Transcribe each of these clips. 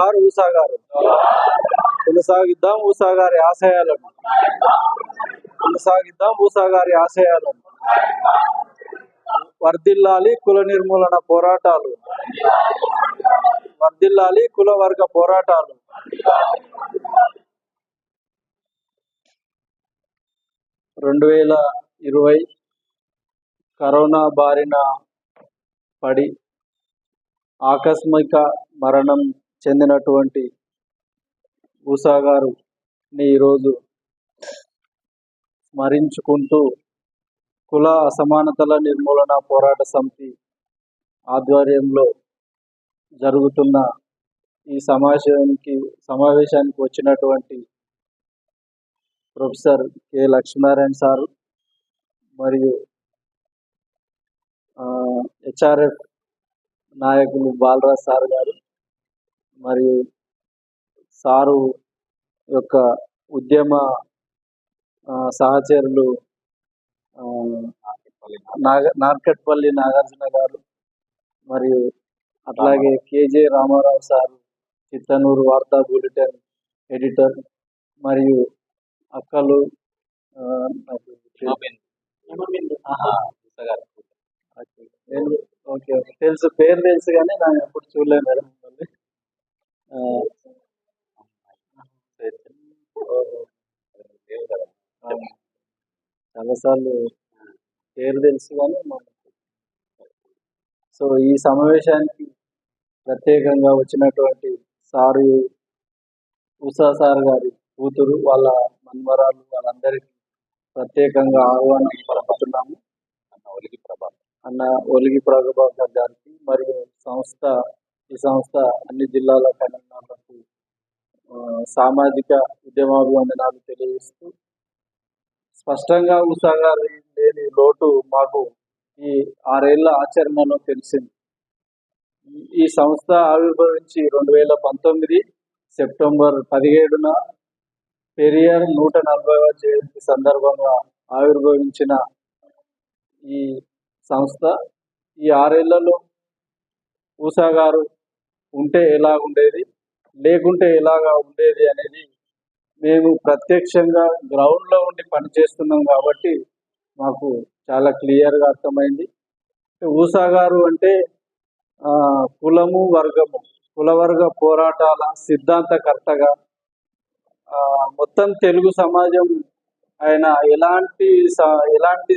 జోహార్ ఊసా గారు కొనసాగిద్దాం ఊసా గారి ఆశయాలను. కొనసాగిద్దాం ఊసా గారి ఆశయాలను. వర్దిల్లాలి కుల నిర్మూలన పోరాటాలు. వర్దిల్లాలి కుల వర్గ పోరాటాలు. రెండు వేల ఇరవై కరోనా బారిన పడి ఆకస్మిక మరణం చెందినటువంటి ఊసా గారుని ఈరోజు స్మరించుకుంటూ కుల అసమానతల నిర్మూలన పోరాట సమితి ఆధ్వర్యంలో జరుగుతున్న ఈ సమావేశానికి సమావేశానికి వచ్చినటువంటి ప్రొఫెసర్ కె. లక్ష్మీనారాయణ సారు మరియు హెచ్ఆర్ఎఫ్ నాయకులు బాలరాజ్ సార్ గారు మరియు సారు యొక్క ఉద్యమ సహచరులు నాగ నార్కట్పల్లి నాగార్జున గారు మరియు అట్లాగే కేజే రామారావు సార్ చిత్తనూరు వార్తా బులెటిన్ ఎడిటర్ మరియు అక్కలు. ఓకే. నేను ఓకే తెలుసు పేరు తెలుసు కానీ నాకు ఎప్పుడు చూడలేదు మేడం మిమ్మల్ని చాలాసార్లు పేరు తెలుసు కానీ సో ఈ సమావేశానికి ప్రత్యేకంగా వచ్చినటువంటి సారు ఉషా సార్ గారి కూతురు వాళ్ళ మన్మరాలు వాళ్ళందరికీ ప్రత్యేకంగా ఆహ్వానం పలుకుతున్నాము. అన్న ఒలిగి ప్రభాకర్ గారికి మరియు సంస్థ ఈ సంస్థ అన్ని జిల్లాల కన్వీనర్లకు సామాజిక ఉద్యమాభివందనాలు తెలియజేస్తూ స్పష్టంగా ఉషా గారు లేని లోటు మాకు ఈ ఆరేళ్ళ ఆచరణలో తెలిసింది. ఈ- సంస్థ ఆవిర్భవించి రెండు వేల పంతొమ్మిది సెప్టెంబర్ పదిహేడున పెరియార్ నూట నలభైవ జయంతి సందర్భంగా ఆవిర్భవించిన ఈ సంస్థ ఈ ఆరేళ్ళలో ఊసా గారు ఉంటే ఎలా ఉండేది లేకుంటే ఎలాగా ఉండేది అనేది మేము ప్రత్యక్షంగా గ్రౌండ్లో ఉండి పనిచేస్తున్నాం కాబట్టి మాకు చాలా క్లియర్గా అర్థమైంది. ఊసా గారు అంటే కులము వర్గము కులవర్గ పోరాటాల సిద్ధాంతకర్తగా మొత్తం తెలుగు సమాజం ఆయన ఎలాంటి ఎలాంటి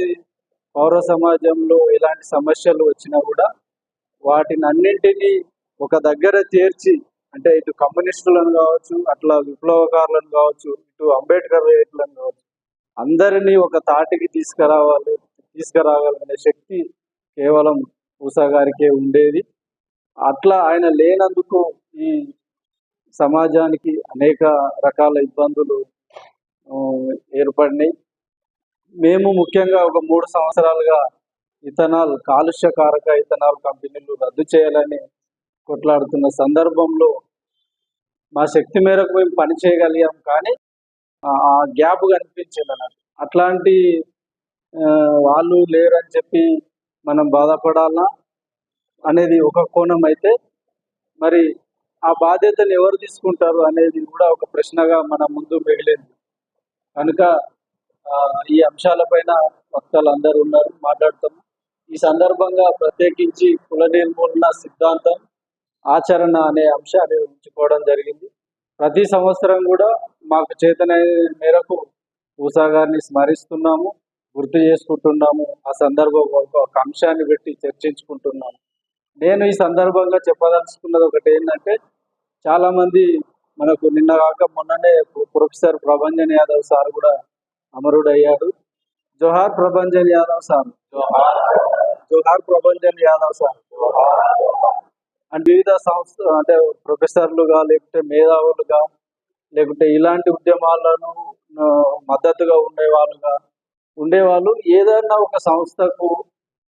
పౌర సమాజంలో ఎలాంటి సమస్యలు వచ్చినా కూడా వాటిని అన్నింటినీ ఒక దగ్గర చేర్చి అంటే ఇటు కమ్యూనిస్టులను కావచ్చు అట్లా విప్లవకారులను కావచ్చు ఇటు అంబేద్కర్ రేట్లను కావచ్చు అందరినీ ఒక తాటికి తీసుకురావాలి తీసుకురాగలనే శక్తి కేవలం ఉషా గారికే ఉండేది. అట్లా ఆయన లేనందుకు ఈ సమాజానికి అనేక రకాల ఇబ్బందులు ఏర్పడినాయి. మేము ముఖ్యంగా ఒక మూడు సంవత్సరాలుగా ఇథనాల్ కాలుష్యకారక ఇథనాల్ కంపెనీలు రద్దు చేయాలని కొట్లాడుతున్న సందర్భంలో మా శక్తి మేరకు మేము పని చేయగలిగాం కానీ ఆ గ్యాప్ కనిపించింది అన్నట్టు అట్లాంటి వాళ్ళు వాళ్ళు లేరని చెప్పి మనం బాధపడాలా అనేది ఒక కోణం అయితే మరి ఆ బాధ్యతను ఎవరు తీసుకుంటారు అనేది కూడా ఒక ప్రశ్నగా మన ముందు మిగిలింది. కనుక ఈ అంశాలపైన వక్తలు అందరూ ఉన్నారు మాట్లాడతాము. ఈ సందర్భంగా ప్రత్యేకించి కుల నిర్మూలన సిద్ధాంతం ఆచరణ అనే అంశాన్ని ఉంచుకోవడం జరిగింది. ప్రతి సంవత్సరం కూడా మాకు చేతన మేరకు ఊసా గారిని స్మరిస్తున్నాము గుర్తు చేసుకుంటున్నాము. ఆ సందర్భం ఒక అంశాన్ని పెట్టి చర్చించుకుంటున్నాము. నేను ఈ సందర్భంగా చెప్పదలుచుకున్నది ఒకటి ఏంటంటే చాలా మంది మనకు నిన్న కాక మొన్ననే ప్రొఫెసర్ ప్రభంజన్ యాదవ్ సార్ కూడా అమరుడయ్యాడు జోహార్ ప్రభంజన్ యాదవ్ సార్. జోహార్ ప్రభంజన్ యాదవ్ సార్. అండ్ వివిధ సంస్థ అంటే ప్రొఫెసర్లుగా లేకుంటే మేధావులుగా లేకుంటే ఇలాంటి ఉద్యమాలను మద్దతుగా ఉండేవాళ్ళుగా ఉండేవాళ్ళు ఏదైనా ఒక సంస్థకు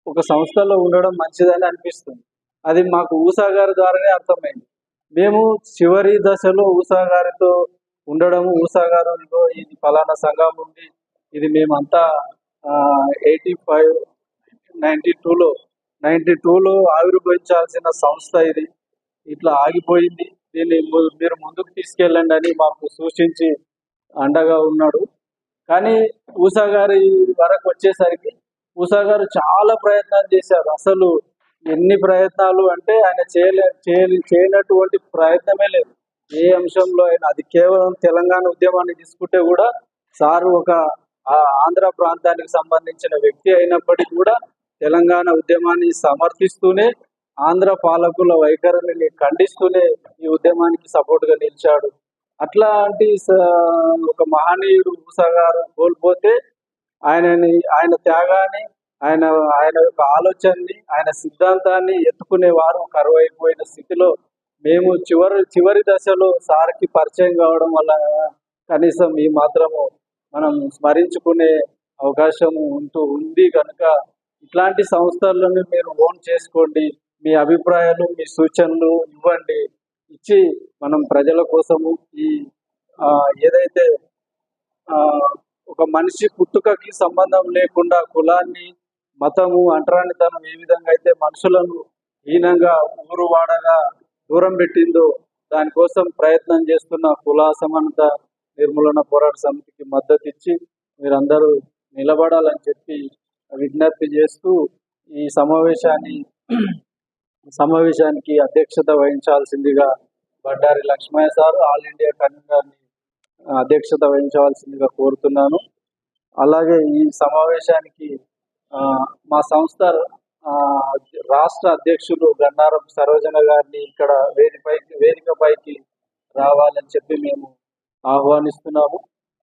ఒక సంస్థలో ఉండడం మంచిదని అనిపిస్తుంది. అది మాకు ఊసా గారి ద్వారానే అర్థమైంది. మేము చివరి దశలో ఊసా గారితో ఉండడం ఊసా గారు ఇది ఫలానా సంఘం ఉంది ఇది మేమంతా ఎయిటీ ఫైవ్ నైంటీ టూలో నైంటీ టూలో ఆవిర్భవించాల్సిన సంస్థ ఇది. ఇట్లా ఆగిపోయింది. దీన్ని మీరు ముందుకు తీసుకెళ్ళండి అని మాకు సూచించి అండగా ఉన్నాడు. కానీ ఊసా గారి వరకు వచ్చేసరికి ఊసా గారు చాలా ప్రయత్నాలు చేశారు. అసలు ఎన్ని ప్రయత్నాలు అంటే ఆయన చేయలే చేయనటువంటి ప్రయత్నమే లేదు. ఏ అంశంలో అయినా అది కేవలం తెలంగాణ ఉద్యమాన్ని తీసుకుంటే కూడా సారు ఒక ఆంధ్ర ప్రాంతానికి సంబంధించిన వ్యక్తి అయినప్పటికీ కూడా తెలంగాణ ఉద్యమాన్ని సమర్థిస్తూనే ఆంధ్ర పాలకుల వైఖరిని ఖండిస్తూనే ఈ ఉద్యమానికి సపోర్ట్గా నిలిచాడు. అట్లాంటి ఒక మహనీయుడు ఊసా గారు కోల్పోతే ఆయనని ఆయన త్యాగాన్ని ఆయన ఆయన యొక్క ఆలోచనని ఆయన సిద్ధాంతాన్ని ఎత్తుకునే వారు కరువైపోయిన స్థితిలో మేము చివరి చివరి దశలో సార్కి పరిచయం కావడం వల్ల కనీసం ఈ మాత్రము మనం స్మరించుకునే అవకాశం ఉంటూ ఉంది కనుక ఇట్లాంటి సంస్థలను మీరు ఓన్ చేసుకోండి. మీ అభిప్రాయాలు మీ సూచనలు ఇవ్వండి. ఇచ్చి మనం ప్రజల కోసము ఈ ఏదైతే ఒక మనిషి పుట్టుకకి సంబంధం లేకుండా కులాన్ని మతము అంటరానితనం ఏ విధంగా అయితే మనుషులను హీనంగా ఊరు వాడగా దూరం పెట్టిందో దానికోసం ప్రయత్నం చేస్తున్న కుల అసమానత నిర్మూలన పోరాట సమితికి మద్దతు ఇచ్చి మీరందరూ నిలబడాలని చెప్పి విజ్ఞప్తి చేస్తూ ఈ సమావేశాన్ని సమావేశానికి అధ్యక్షత వహించాల్సిందిగా Bandari Lakshmaiah sir all India కన్వీనర్ని అధ్యక్షత వహించవలసిందిగా కోరుతున్నాను. అలాగే ఈ సమావేశానికి మా సంస్థ రాష్ట్ర అధ్యక్షులు గన్నారం సరోజన గారిని ఇక్కడ వేదికపైకి వేదికపైకి రావాలని చెప్పి మేము ఆహ్వానిస్తున్నాము.